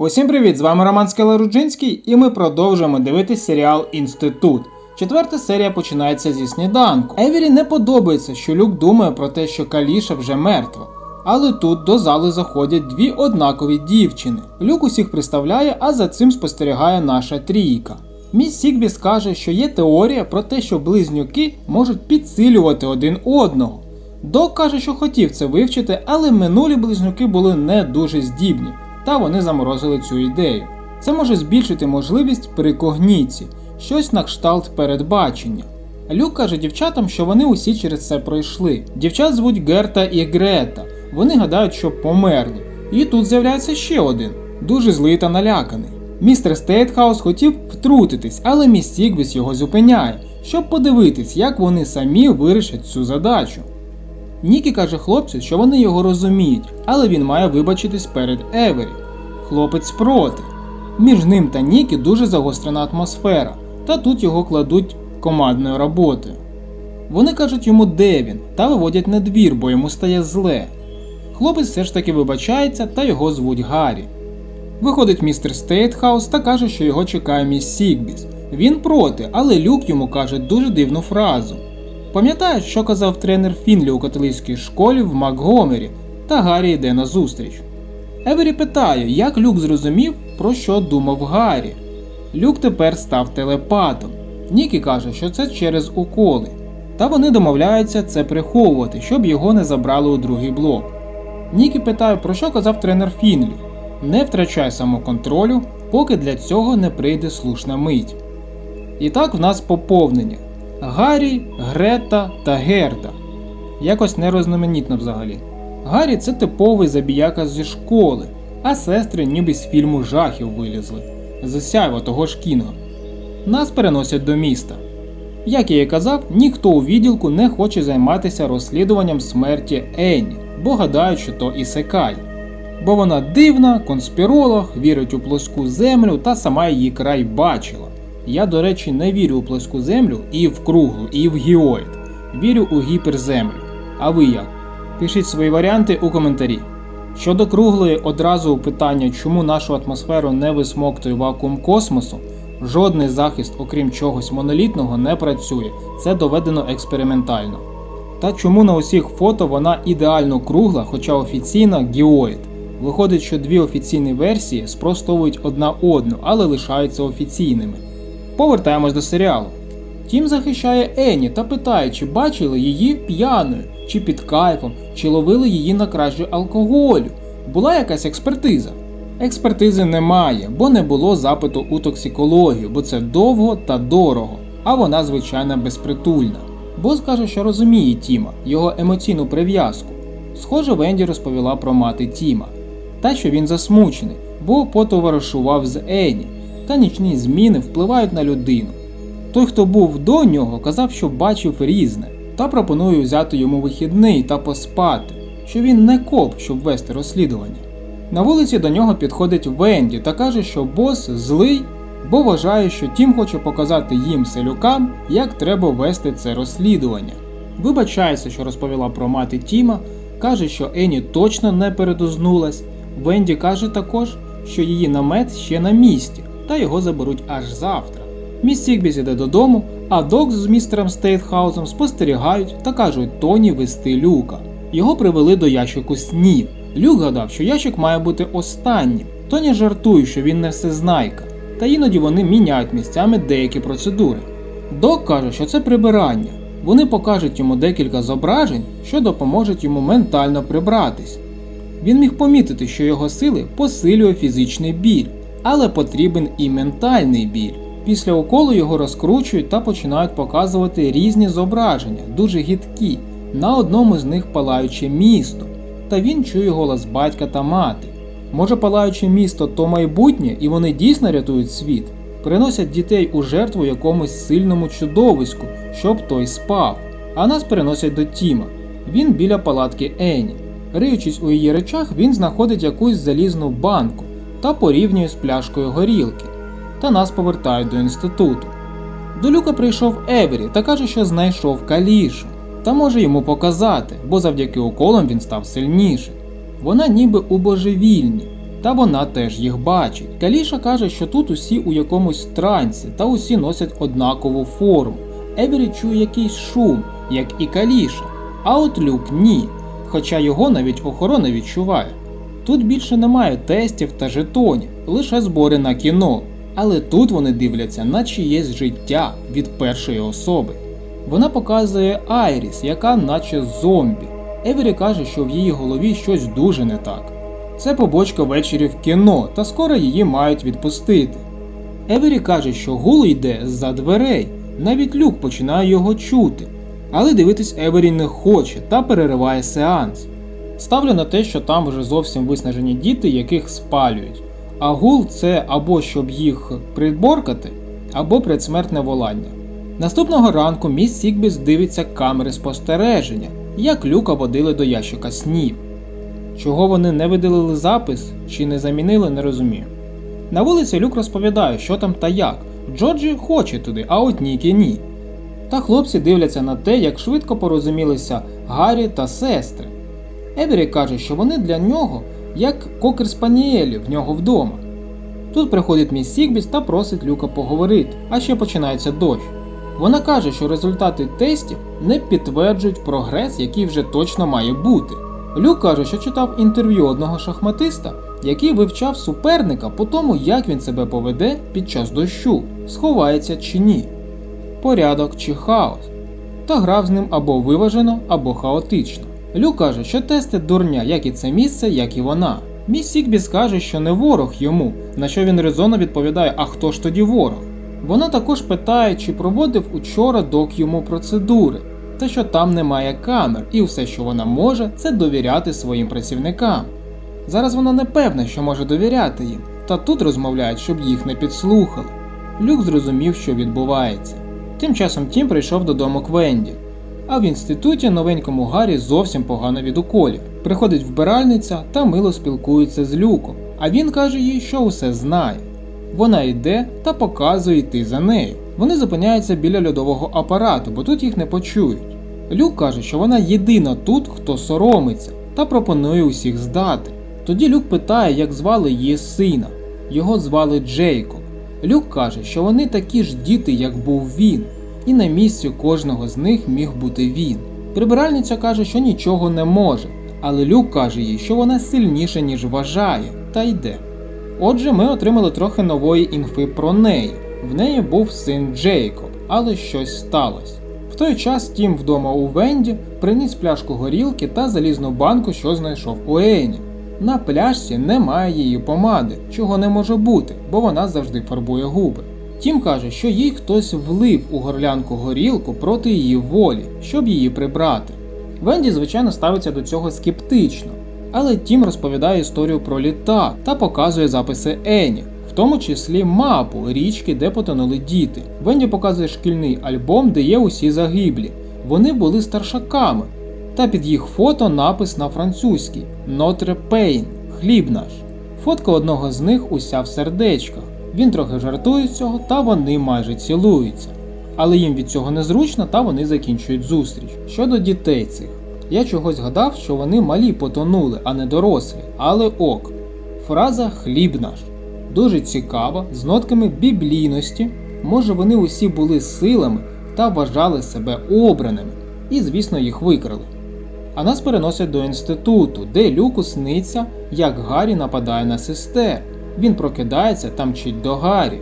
Усім привіт! З вами Роман Скелеруджинський, і ми продовжуємо дивитись серіал Інститут. Четверта серія починається зі сніданку. Евері не подобається, що Люк думає про те, що Каліша вже мертва. Але тут до зали заходять дві однакові дівчини. Люк усіх представляє, а за цим спостерігає наша трійка. Міс Сікбі скаже, що є теорія про те, що близнюки можуть підсилювати один одного. Док каже, що хотів це вивчити, але минулі близнюки були не дуже здібні, та вони заморозили цю ідею. Це може збільшити можливість при когніці, щось на кшталт передбачення. Люк каже дівчатам, що вони усі через це пройшли. Дівчат звуть Герта і Грета. Вони гадають, що померли. І тут з'являється ще один, дуже злий та наляканий. Містер Стейтхаус хотів втрутитись, але міс Сігвіс його зупиняє, щоб подивитись, як вони самі вирішать цю задачу. Нікі каже хлопцю, що вони його розуміють, але він має вибачитись перед Евері. Хлопець проти. Між ним та Нікі дуже загострена атмосфера, та тут його кладуть командною роботою. Вони кажуть йому, де він, та виводять на двір, бо йому стає зле. Хлопець все ж таки вибачається та його звуть Гаррі. Виходить містер Стейтхаус та каже, що його чекає міс Сігбіс. Він проти, але Люк йому каже дуже дивну фразу. Пам'ятаєш, що казав тренер Фінлі у католицькій школі в Макгомері, та Гаррі йде на зустріч. Евері питає, як Люк зрозумів, про що думав Гаррі. Люк тепер став телепатом. Нікі каже, що це через уколи. Та вони домовляються це приховувати, щоб його не забрали у другий блок. Нікі питає, про що казав тренер Фінлі. Не втрачай самоконтролю, поки для цього не прийде слушна мить. І так в нас поповнення. Гаррі, Грета та Герда. Якось нерозноменітно взагалі. Гаррі це типовий забіяка зі школи, а сестри ніби з фільму жахів вилізли. З того ж кінга. Нас переносять до міста. Як я і казав, ніхто у відділку не хоче займатися розслідуванням смерті Енні, бо гадають, що то ісекай. Бо вона дивна, конспіролог, вірить у плоску землю та сама її край бачила. Я, до речі, не вірю у плоску землю і в круглу, і в гіоїд. Вірю у гіперземлю. А ви як? Пишіть свої варіанти у коментарі. Щодо круглої, одразу питання, чому нашу атмосферу не висмоктує вакуум космосу, жодний захист, окрім чогось монолітного, не працює. Це доведено експериментально. Та чому на усіх фото вона ідеально кругла, хоча офіційна гіоїд. Виходить, що дві офіційні версії спростовують одна одну, але лишаються офіційними. Повертаємось до серіалу. Тім захищає Ені та питає, чи бачили її п'яною, чи під кайфом, чи ловили її на кражі алкоголю. Була якась експертиза. Експертизи немає, бо не було запиту у токсикологію, бо це довго та дорого, а вона звичайно безпритульна. Бос каже, що розуміє Тіма, його емоційну прив'язку. Схоже, Венді розповіла про мати Тіма, та що він засмучений, бо потоваришував з Ені, та нічні зміни впливають на людину. Той, хто був до нього, казав, що бачив різне, та пропонує взяти йому вихідний та поспати, що він не коп, щоб вести розслідування. На вулиці до нього підходить Венді та каже, що бос злий, бо вважає, що Тім хоче показати їм селюкам, як треба вести це розслідування. Вибачається, що розповіла про мати Тіма, каже, що Ені точно не передознулась. Венді каже також, що її намет ще на місці, та його заберуть аж завтра. Міс Сігбіс іде додому, а Докс з містером Стейтхаузом спостерігають та кажуть Тоні вести люка. Його привели до ящику снів. Люк гадав, що ящик має бути останнім. Тоні жартує, що він не всезнайка, та іноді вони міняють місцями деякі процедури. Док каже, що це прибирання. Вони покажуть йому декілька зображень, що допоможуть йому ментально прибратись. Він міг помітити, що його сили посилює фізичний біль, але потрібен і ментальний біль. Після уколу його розкручують та починають показувати різні зображення, дуже гідкі. На одному з них палаюче місто, та він чує голос батька та мати. Може, палаюче місто то майбутнє, і вони дійсно рятують світ, приносять дітей у жертву якомусь сильному чудовиську, щоб той спав. А нас переносять до Тіма. Він біля палатки Ені. Риючись у її речах, він знаходить якусь залізну банку та порівнює з пляшкою горілки. Та нас повертають до інституту. До Люка прийшов Евері та каже, що знайшов калішу. Та може йому показати, бо завдяки уколам він став сильнішим. Вона ніби у божевільні. та вона теж їх бачить. Каліша каже, що тут усі у якомусь трансі та усі носять однакову форму. Евері чує якийсь шум, як і Каліша, а от Люк ні, хоча його навіть охорона відчуває. Тут більше немає тестів та жетонів, лише збори на кіно, але тут вони дивляться на чиєсь життя від першої особи. Вона показує Айріс, яка наче зомбі. Евері каже, що в її голові щось дуже не так. Це побочка ввечері в кіно, та скоро її мають відпустити. Евері каже, що гул йде з-за дверей, навіть люк починає його чути. Але дивитись Евері не хоче та перериває сеанс. Ставлю на те, що там вже зовсім виснажені діти, яких спалюють. А гул це або щоб їх приборкати, або предсмертне волання. Наступного ранку міс Сікбіс дивиться камери спостереження, як люка водили до ящика снів. Чого вони не видалили запис чи не замінили, не розумію. На вулиці Люк розповідає, що там та як. Джорджі хоче туди, а от Нікі ні. Та хлопці дивляться на те, як швидко порозумілися Гаррі та сестри. Евері каже, що вони для нього як кокер спаніелі в нього вдома. Тут приходить міс Сігбіс та просить Люка поговорити, а ще починається дощ. Вона каже, що результати тестів не підтверджують прогрес, який вже точно має бути. Люк каже, що читав інтерв'ю одного шахматиста, який вивчав суперника по тому, як він себе поведе під час дощу, сховається чи ні, порядок чи хаос, та грав з ним або виважено, або хаотично. Люк каже, що тести дурня, як і це місце, як і вона. Міс Сікбіс каже, що не ворог йому, на що він резонно відповідає, а хто ж тоді ворог? Вона також питає, чи проводив учора док йому процедури, та що там немає камер, і все, що вона може, це довіряти своїм працівникам. Зараз вона не певна, що може довіряти їм, та тут розмовляють, щоб їх не підслухали. Люк зрозумів, що відбувається. Тим часом Тім прийшов додому Квенді. А в інституті новенькому Гаррі зовсім погано від уколів. Приходить вбиральниця та мило спілкується з люком, а він каже їй, що усе знає. Вона йде та показує йти за нею. Вони зупиняються біля льодового апарату, бо тут їх не почують. Люк каже, що вона єдина тут, хто соромиться, та пропонує усіх здати. Тоді Люк питає, як звали її сина. Його звали Джейкоб. Люк каже, що вони такі ж діти, як був він, і на місці кожного з них міг бути він. Прибиральниця каже, що нічого не може, але Люк каже їй, що вона сильніша, ніж вважає, та йде. Отже, ми отримали трохи нової інфи про неї. В неї був син Джейкоб, але щось сталося. В той час Тім вдома у Венді приніс пляшку горілки та залізну банку, що знайшов у Ені. На пляшці немає її помади, чого не може бути, бо вона завжди фарбує губи. Тім каже, що їй хтось влив у горлянку горілку проти її волі, щоб її прибрати. Венді, звичайно, ставиться до цього скептично, але Тім розповідає історію про літа та показує записи Ені, в тому числі мапу річки, де потонули діти. Венді показує шкільний альбом, де є усі загиблі. Вони були старшаками, та під їх фото напис на французькій Notre Pain хліб наш. Фотка одного з них уся в сердечках. Він трохи жартує з цього, та вони майже цілуються. Але їм від цього незручно, та вони закінчують зустріч. Щодо дітей цих, я чогось гадав, що вони малі потонули, а не дорослі, але ок. Фраза хліб наш дуже цікава, з нотками біблійності. Може, вони усі були силами та вважали себе обраними, і, звісно, їх викрали. А нас переносять до інституту, де Люку сниться, як Гаррі нападає на сестер. Він прокидається та мчить до Гаррі.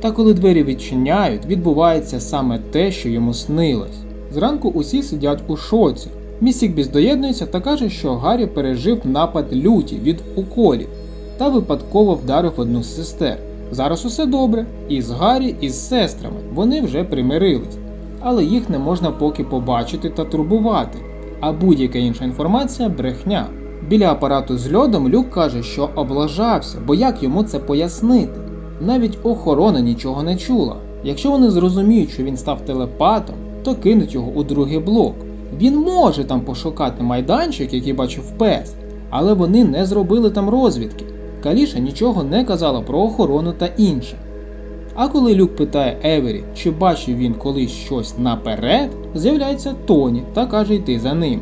Та коли двері відчиняють, відбувається саме те, що йому снилось. Зранку усі сидять у шоці. Місікбіс доєднується та каже, що Гаррі пережив напад люті від уколів та випадково вдарив одну з сестер. Зараз усе добре, і з Гаррі, і з сестрами вони вже примирились, але їх не можна поки побачити та турбувати, а будь-яка інша інформація брехня. Біля апарату з льодом Люк каже, що облажався, бо як йому це пояснити? Навіть охорона нічого не чула. Якщо вони зрозуміють, що він став телепатом, то кинуть його у другий блок. Він може там пошукати майданчик, який бачив пес, але вони не зробили там розвідки. Каліша нічого не казала про охорону та інше. А коли Люк питає Евері, чи бачив він колись щось наперед, з'являється Тоні та каже йти за ним.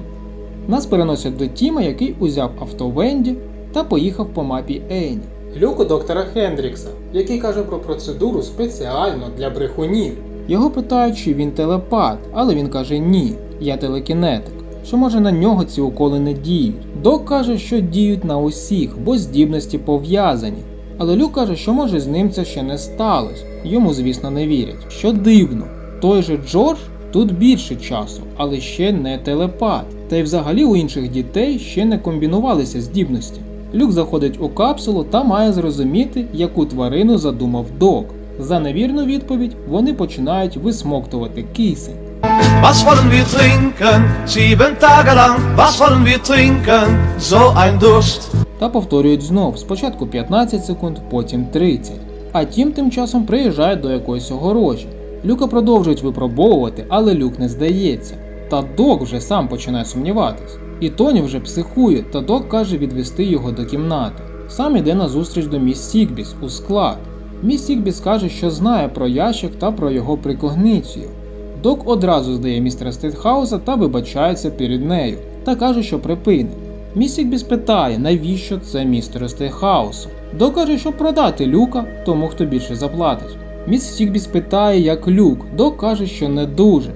Нас переносять до Тіма, який узяв авто Венді та поїхав по мапі Ейні. Люк у доктора Хендрікса, який каже про процедуру спеціально для брехунів. Його питають, чи він телепат, але він каже ні, я телекінетик. Що може на нього ці уколи не діють. Док каже, що діють на усіх, бо здібності пов'язані. Але Люк каже, що може з ним це ще не сталося. Йому, звісно, не вірять. Що дивно, той же Джордж тут більше часу, але ще не телепат. Та й взагалі у інших дітей ще не комбінувалися здібності. Люк заходить у капсулу та має зрозуміти, яку тварину задумав Док. За невірну відповідь вони починають висмоктувати кисень. Was wollen wir trinken? Sieben Tage lang, was wollen wir trinken? So ein Durst. та повторюють знов спочатку 15 секунд, потім 30. А тім тим часом приїжджає до якоїсь огорожі. Люка продовжують випробовувати, але люк не здається. Та док вже сам починає сумніватись. І Тоні вже психує, та док каже відвести його до кімнати. Сам іде на зустріч до міс Сікбіс у склад. Міс Сікбіс каже, що знає про ящик та про його прикогницію. Док одразу здає містера Стейтхауса та вибачається перед нею, та каже, що припинить. Міс Сікбіс питає, навіщо це містеру Стейхаусу. Док каже, щоб продати люка тому, хто більше заплатить. Міс Сікбіс питає, як люк. Док каже, що не дуже.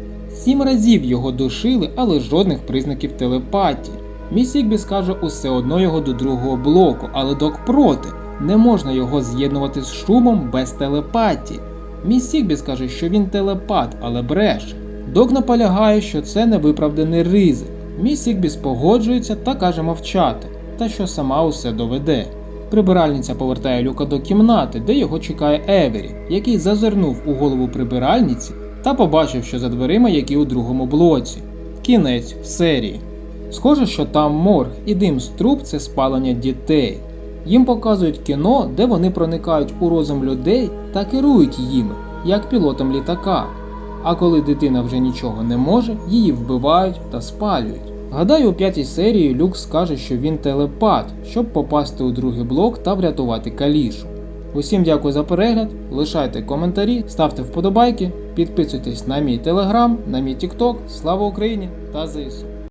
Сім разів його душили, але жодних признаків телепатії. Міс Сікбіс каже, усе одно його до другого блоку, але док проти. Не можна його з'єднувати з шумом без телепатії. Міс Сікбіс каже, що він телепат, але бреше. Док наполягає, що це невиправданий ризик. Міс Сікбіс погоджується та каже мовчати, та що сама усе доведе. Прибиральниця повертає люка до кімнати, де його чекає Евері, який зазирнув у голову прибиральниці та побачив, що за дверима, які у другому блоці. Кінець серії. Схоже, що там морг і дим з труб це спалення дітей. Їм показують кіно, де вони проникають у розум людей та керують їми, як пілотом літака. А коли дитина вже нічого не може, її вбивають та спалюють. Гадаю, у п'ятій серії Люк скаже, що він телепат, щоб попасти у другий блок та врятувати калішу. Усім дякую за перегляд, лишайте коментарі, ставте вподобайки, підписуйтесь на мій телеграм, на мій тікток. Слава Україні та ЗСУ!